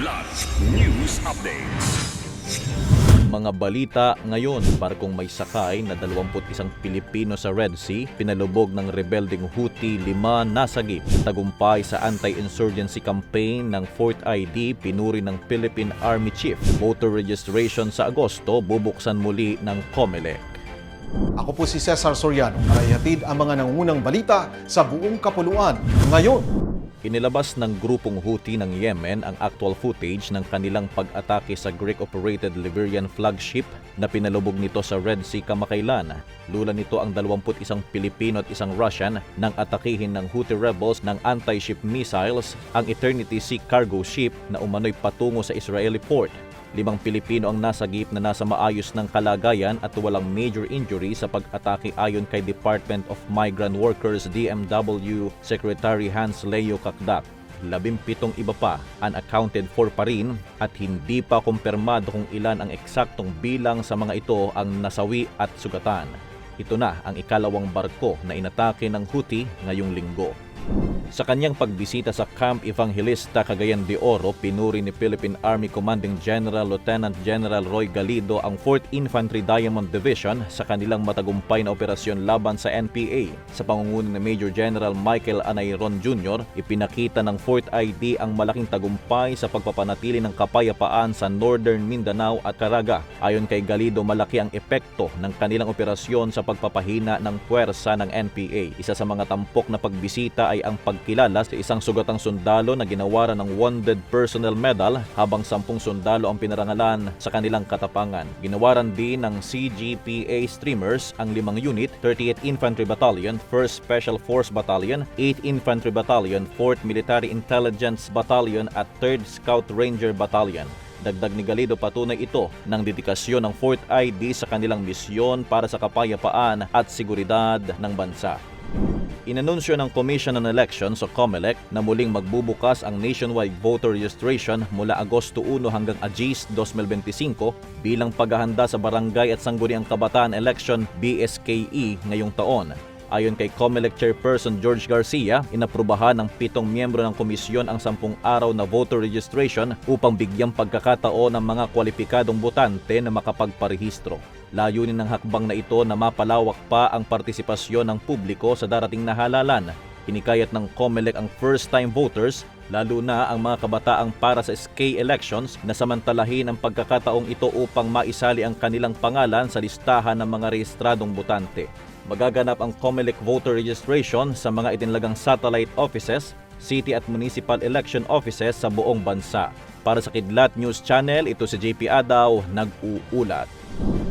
Kidlat News Updates. Mga balita ngayon, barkong may sakay na 21 Pilipino sa Red Sea, pinalubog ng rebelding Houthi, lima nasagip. Tagumpay sa anti-insurgency campaign ng Fort ID, pinuri ng Philippine Army Chief. Voter registration sa Agosto, bubuksan muli ng COMELEC. Ako po si Cesar Soriano para ihatid ang mga nangungunang balita sa buong kapuluan ngayon. Inilabas ng grupong Houthi ng Yemen ang actual footage ng kanilang pag-atake sa Greek-operated Liberian flagship na pinalubog nito sa Red Sea kamakailan. Lula nito ang 21 Pilipino at isang Russian nang atakihin ng Houthi rebels ng anti-ship missiles ang Eternity Sea cargo ship na umano'y patungo sa Israeli port. Limang Pilipino ang nasagip na nasa maayos ng kalagayan at walang major injury sa pag-atake ayon kay Department of Migrant Workers DMW Secretary Hans Leo Kakdak. Labimpitong iba pa unaccounted for pa rin at hindi pa kumpirmado kung ilan ang eksaktong bilang sa mga ito ang nasawi at sugatan. Ito na ang ikalawang barko na inatake ng Houthi ngayong linggo. Sa kanyang pagbisita sa Camp Evangelista Cagayan de Oro, pinuri ni Philippine Army Commanding General Lieutenant General Roy Galido ang 4th Infantry Diamond Division sa kanilang matagumpay na operasyon laban sa NPA. Sa pangunguna ni Major General Michael Anayron Jr., ipinakita ng 4th ID ang malaking tagumpay sa pagpapanatili ng kapayapaan sa Northern Mindanao at Caraga. Ayon kay Galido, malaki ang epekto ng kanilang operasyon sa pagpapahina ng puwersa ng NPA. Isa sa mga tampok na pagbisita ay ang pagkilala sa isang sugatang sundalo na ginawaran ng Wounded Personnel Medal habang sampung sundalo ang pinarangalan sa kanilang katapangan. Ginawaran din ng CGPA Streamers ang limang unit, 38th Infantry Battalion, 1st Special Force Battalion, 8th Infantry Battalion, 4th Military Intelligence Battalion at 3rd Scout Ranger Battalion. Dagdag ni Galido patunay ito ng dedikasyon ng 4th ID sa kanilang misyon para sa kapayapaan at seguridad ng bansa. Inanunsyo ng Commission on Elections o COMELEC na muling magbubukas ang nationwide voter registration mula Agosto 1 hanggang Agis 2025 bilang paghahanda sa Barangay at Sangguniang Kabataan Election BSKE ngayong taon. Ayon kay COMELEC Chairperson George Garcia, inaprubahan ng pitong miyembro ng komisyon ang sampung araw na voter registration upang bigyang pagkakataon ng mga kwalipikadong botante na makapagparehistro. Layunin ng hakbang na ito na mapalawak pa ang partisipasyon ng publiko sa darating na halalan. Hinikayat ng COMELEC ang first-time voters, lalo na ang mga kabataang para sa SK elections na samantalahin ang pagkakataong ito upang maisali ang kanilang pangalan sa listahan ng mga rehistradong botante. Magaganap ang COMELEC voter registration sa mga itinlagang satellite offices, city at municipal election offices sa buong bansa. Para sa Kidlat News Channel, ito si JP Adaw, nag-uulat.